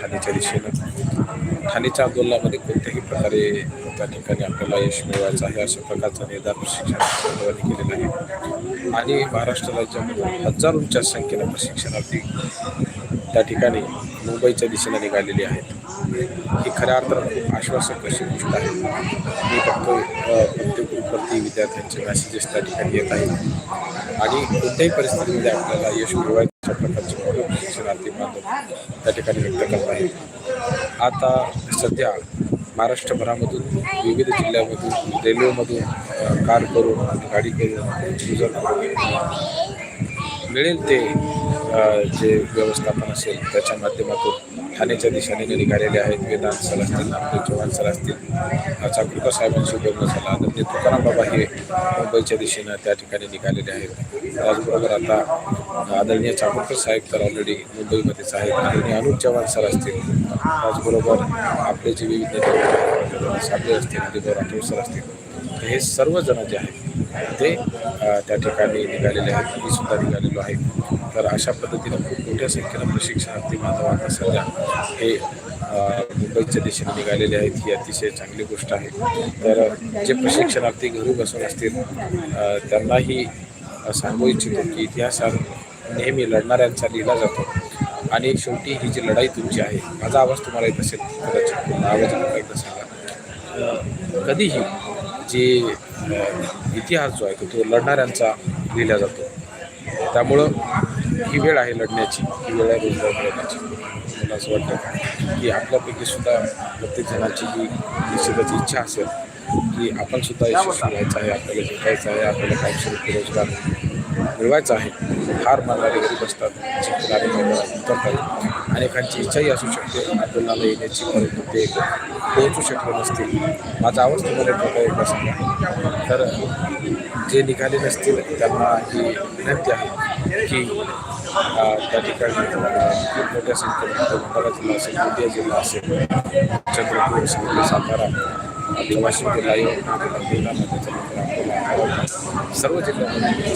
ठाण्याच्या दिशेनं. ठाणेच्या आंदोलनामध्ये कोणत्याही प्रकारे त्या ठिकाणी आपल्याला यश मिळवायचं आहे अशा प्रकारचा निर्धार प्रशिक्षण केलेला आहे. आणि महाराष्ट्र राज्यामध्ये हजारोंच्या संख्येनं प्रशिक्षणार्थी त्या ठिकाणी मुंबईच्या दिशेने निघालेली आहेत. ही खऱ्या अर्थानं खूप आश्वासक अशी गोष्ट आहे. मी बघतो प्रत्येक ग्रुपवरती विद्यार्थ्यांचे मॅसेजेस त्या ठिकाणी येत आहेत. आणि कोणत्याही परिस्थितीमध्ये आपल्याला यश मिळवायच्या प्रकारचे मोठे त्या ठिकाणी व्यक्त करत आहेत आता सध्या महाराष्ट्रभरामधून विविध जिल्ह्यामधून रेल्वेमधून कार करून आणि गाडी करून क्रुझर मिळेल ते जे व्यवस्थापन असेल त्याच्या माध्यमातून ठाण्याच्या दिशेने निघालेले आहेत वेदांत सर असतील आपले चव्हाण सर असतील अ, चाकूरकर साहेबांशी बोलणं झालं आदरणीय तुकाराम बाबा हे मुंबईच्या दिशेनं त्या ठिकाणी निघालेले आहेत. त्याचबरोबर आता आदरणीय चाकूरकर साहेब तर ऑलरेडी मुंबईमध्येच आहेत. आदरणीय अनुप चव्हाण सर असतील त्याचबरोबर आपले जे विविध नेते साबळे असतील हरिभाऊ राठोड सर असतील हे सर्वजण जे आहेत ते त्या ठिकाणी निघालेले आहेत. मी सुद्धा निघालेलो आहे. तर अशा पद्धतीनं खूप मोठ्या संख्येनं प्रशिक्षणार्थी बांधव आता सध्या हे मुंबईच्या दिशेने निघालेले आहेत ही अतिशय चांगली गोष्ट आहे. तर जे प्रशिक्षणार्थी घरी बसून असतील त्यांनाही सांगू इच्छितो की इतिहास हा नेहमी लढणाऱ्यांचा लिहिला जातो. आणि शेवटी ही जी लढाई तुमची आहे माझा आवाज तुम्हाला येत असेल कदाचित आवाज तुम्हाला येत सांगा. कधीही जे इतिहास जो आहे तो तो लढणाऱ्यांचा लिहिला जातो. त्यामुळं ही वेळ आहे लढण्याची ही वेळ आहे रोजगार मिळवण्याची. मला असं वाटतं की आपल्यापैकी सुद्धा प्रत्येक जणाची जी निश्चिताची इच्छा असेल की आपण सुद्धा यशस्वी व्हायचं आहे आपल्याला जिंकायचं आहे आपल्याला कायमस्वरूपी रोजगार मिळवायचा आहे हार मानणारे गरीब असतात जिंकणारे उतरतात अनेकांची इच्छाही असू शकते. आंदोलनाला येण्याची परंतु ते पोहोचू शकले नसतील. माझा आवाज तुम्हाला एक प्रकारे तर जे निघाले नसतील त्यांना ही विनंती आहे की त्या ठिकाणी खूप मोठ्या संख्येमध्ये भंडारा जिल्हा असेल गोंदिया जिल्हा असेल. चंद्रपूर सांगली सातारा वाशिम जिल्हा यवतमाळ सर्व जिल्ह्यामध्ये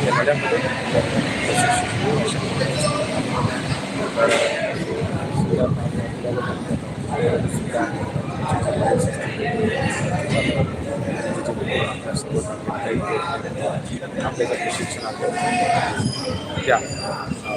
या लढ्यामध्ये प्रशिक्षण घेऊन अशा आपल्या ज्या प्रशिक्षणात त्या अ,